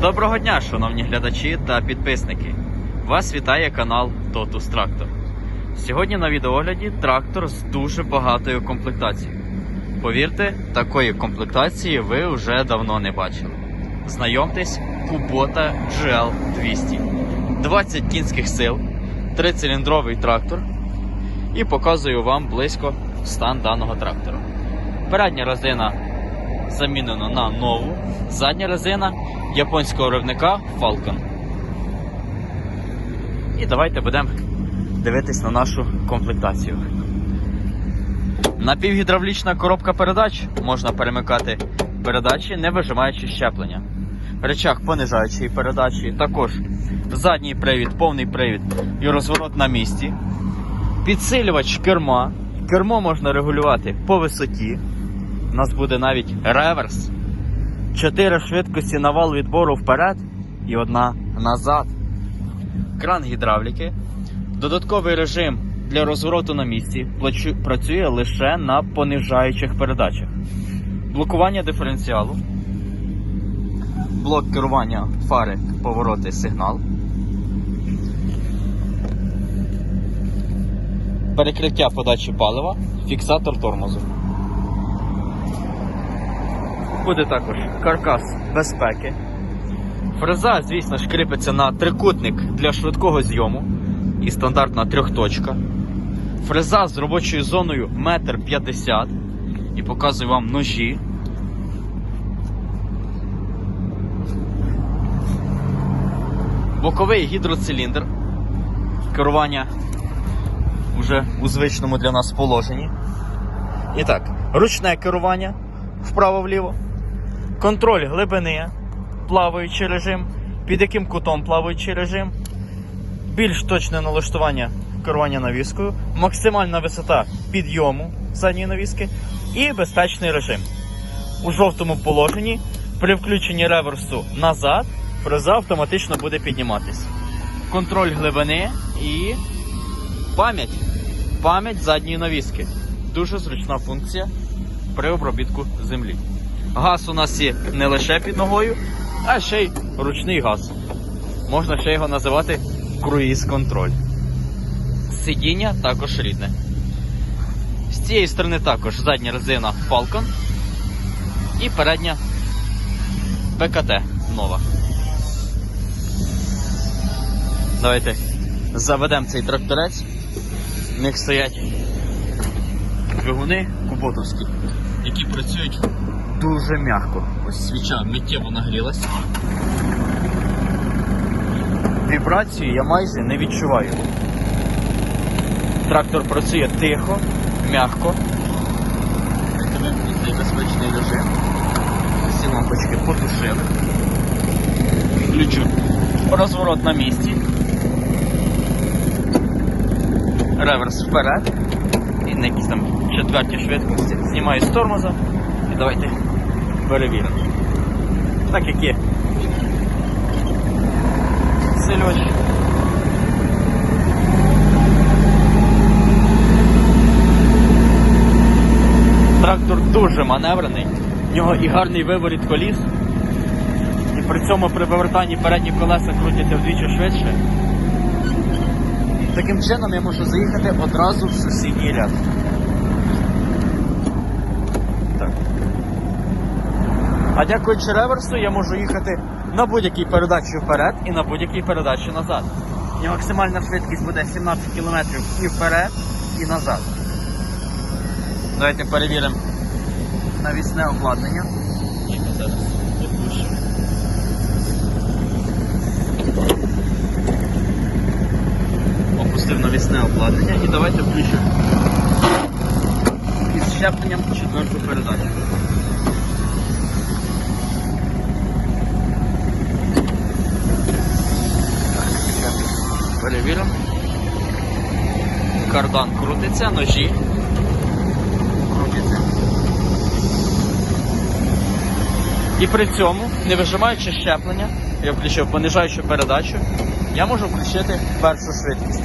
Доброго дня, шановні глядачі та підписники. Вас вітає канал Totus Tractor. Сьогодні на відеогляді трактор з дуже багатою комплектацією. Повірте, такої комплектації ви вже давно не бачили. Знайомтесь, Kubota GL200. 20 кінських сил, 3-циліндровий трактор. І показую вам близько стан даного трактора. Передня резина замінено на нову. Задня резина японського виробника Falcon. І давайте будемо дивитись на нашу комплектацію. Напівгідравлічна коробка передач можна перемикати передачі, не вижимаючи щеплення. Речах понижаючої передачі, також задній привід, повний привід і розворот на місці. Підсилювач керма. Кермо можна регулювати по висоті. У нас буде навіть реверс. Чотири швидкості на вал відбору вперед і одна назад. Кран гідравліки. Додатковий режим для розвороту на місці працює лише на понижаючих передачах. Блокування диференціалу. Блок керування фари, повороти, сигнал. Перекриття подачі палива, фіксатор тормозу. Буде також каркас безпеки. Фреза, звісно ж, кріпиться на трикутник для швидкого зйому і стандартна трьохточка. Фреза з робочою зоною 1,50 м. І показую вам ножі. Боковий гідроциліндр. Керування вже у звичному для нас положенні. І так, ручне керування вправо-вліво. Контроль глибини, плаваючий режим, під яким кутом плаваючий режим, більш точне налаштування керування навіскою, максимальна висота підйому задньої навіски і безпечний режим. У жовтому положенні при включенні реверсу назад фреза автоматично буде підніматись. Контроль глибини і пам'ять. Пам'ять задньої навіски. Дуже зручна функція при обробітку землі. Газ у нас є не лише під ногою, а ще й ручний газ. Можна ще його називати круїз-контроль. Сидіння також рідне. З цієї сторони також задня резина Falcon і передня БКТ нова. Давайте заведемо цей тракторець. В них стоять двигуни куботовські, які працюють дуже м'яко. Ось свіча миттєво нагрілася. Вібрації я майже не відчуваю. Трактор працює тихо, м'яко. Цей безпечний режим. Всі лампочки потушили. Включу розворот на місці. Реверс вперед. І на якісь там четвертій швидкості. Знімаю з тормоза. І давайте перевіримо. Так як є. Сильоч. Трактор дуже маневрений, в нього і гарний виворіт коліс. І при цьому при повертанні передні колеса крутяться вдвічі швидше. Таким чином я можу заїхати одразу в сусідній ряд. А дякуючи реверсу, я можу їхати на будь-якій передачі вперед і на будь-якій передачі назад. І максимальна швидкість буде 17 км і вперед, і назад. Давайте перевіримо навісне обладнання. Допущено. Опустив навісне обладнання і давайте включимо із щепленням четверту передачу. Перевіримо. Кардан крутиться, ножі крутяться. І при цьому, не вижимаючи щеплення, я включив понижаючу передачу, я можу включити першу швидкість.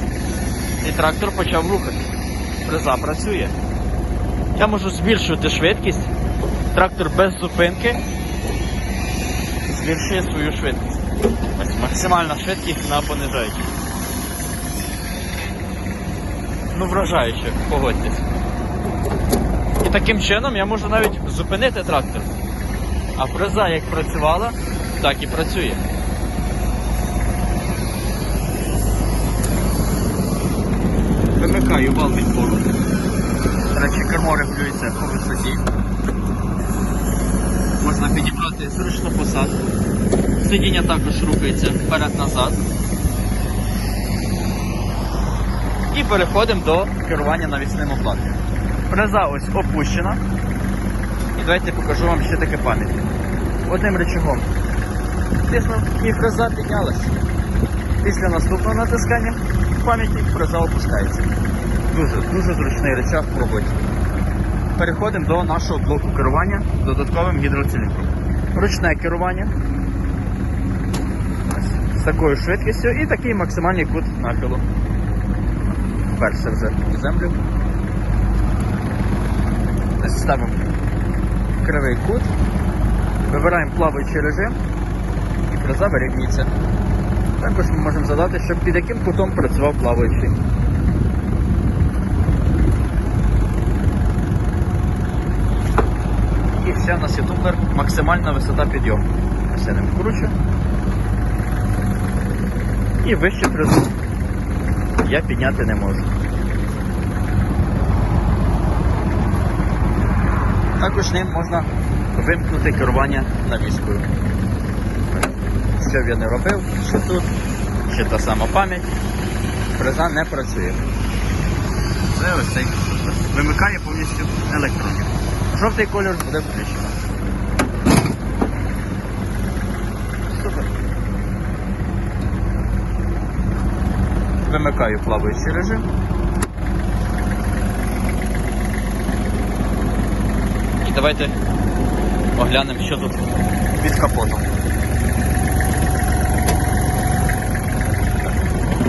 І трактор почав рухатися. Фреза працює. Я можу збільшувати швидкість. Трактор без зупинки збільшує свою швидкість. Ось максимальна швидкість на понижаючій. Ну, вражаюче, погодьтесь. І таким чином я можу навіть зупинити трактор. А фреза як працювала, так і працює. Вимикаю вал відбору. До речі, кермо регулюється по висоті. Можна підібрати зручну посадку. Сидіння також рухається вперед-назад. І переходимо до керування навісним обладнанням. Фреза ось опущена. І давайте покажу вам ще таке пам'ять. Одним рычагом тиснув і фреза піднялась. Після наступного натискання пам'яті фреза опускається. Дуже, дуже зручний рычаг в роботі. Переходимо до нашого блоку керування додатковим гідроциліндром. Ручне керування. З такою швидкістю і такий максимальний кут нахилу. Перше вже у землю. Ось ставимо кривий кут. Вибираємо плаваючий режим і фреза вирівнюється. Також ми можемо задати, щоб під яким кутом працював плаваючий. І все, у нас є тумблер, максимальна висота підйому. Я ним вкручу. І вище фрезу я підняти не можу. Також ним можна вимкнути керування навіскою. Що б я не робив, що тут, ще та сама пам'ять, фреза не працює. Це ось цей вимикає повністю електроніку. Жовтий колір буде включено. Вимикаю плаваючий режим. І давайте оглянемо, що тут під капотом.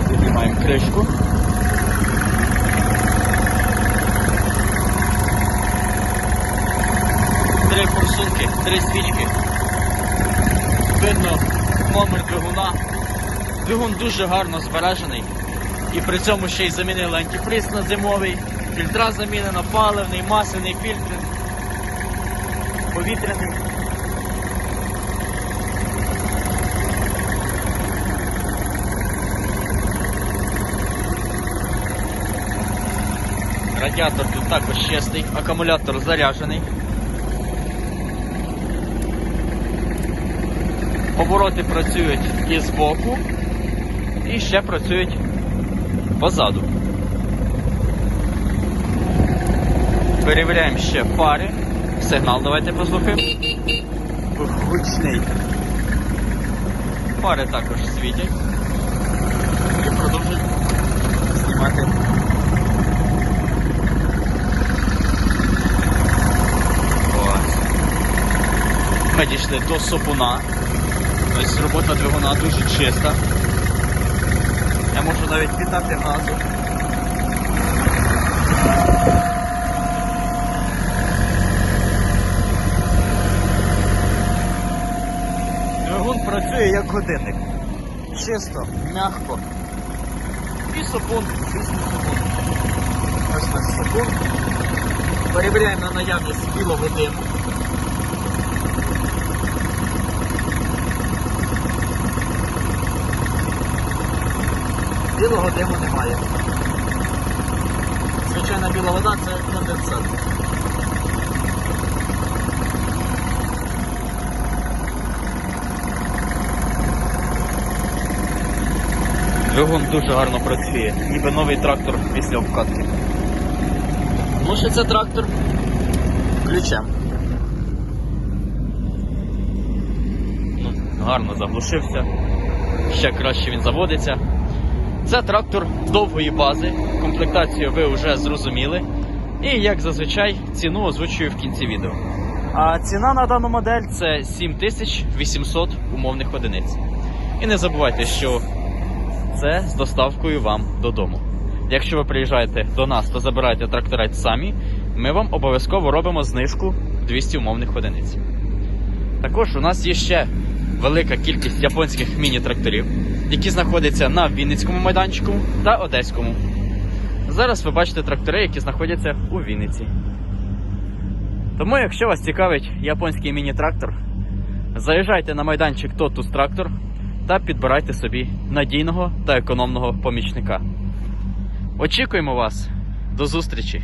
Піднімаємо кришку. Три форсунки, три свічки. Видно номер двигуна. Двигун дуже гарно збережений. І при цьому ще й замінили антифриз на зимовий, фільтра замінено, паливний, масляний фільтр, повітряний. Радіатор тут також чистий, акумулятор заряджений. Обороти працюють і збоку, і ще працюють позаду. Перевіряємо ще фари. Сигнал давайте послухаємо. Гучний. Фари також світять. І продовжують знімати. Ми дійшли до сопуна. Ось робота двигуна дуже чиста. Я можу навіть віддати газу. Двигун працює як годинник. Чисто, м'яко. І сапун, чистий сапун. Ось наш сапун. Перевіряємо на наявність білого Білого диму немає. Звичайна біла вода це конденсат. Двигун дуже гарно працює, ніби новий трактор після обкатки. Глушиться трактор ключем. Ну, гарно заглушився. Ще краще він заводиться. Це трактор довгої бази. Комплектацію ви вже зрозуміли. І як зазвичай ціну озвучую в кінці відео. А ціна на дану модель це 7800 умовних одиниць. І не забувайте, що це з доставкою вам додому. Якщо ви приїжджаєте до нас, то забирайте тракторець самі. Ми вам обов'язково робимо знижку 200 умовних одиниць. Також у нас є ще велика кількість японських міні-тракторів, які знаходяться на Вінницькому майданчику та Одеському. Зараз ви бачите трактори, які знаходяться у Вінниці. Тому, якщо вас цікавить японський міні-трактор, заїжджайте на майданчик Totus Трактор та підбирайте собі надійного та економного помічника. Очікуємо вас. До зустрічі!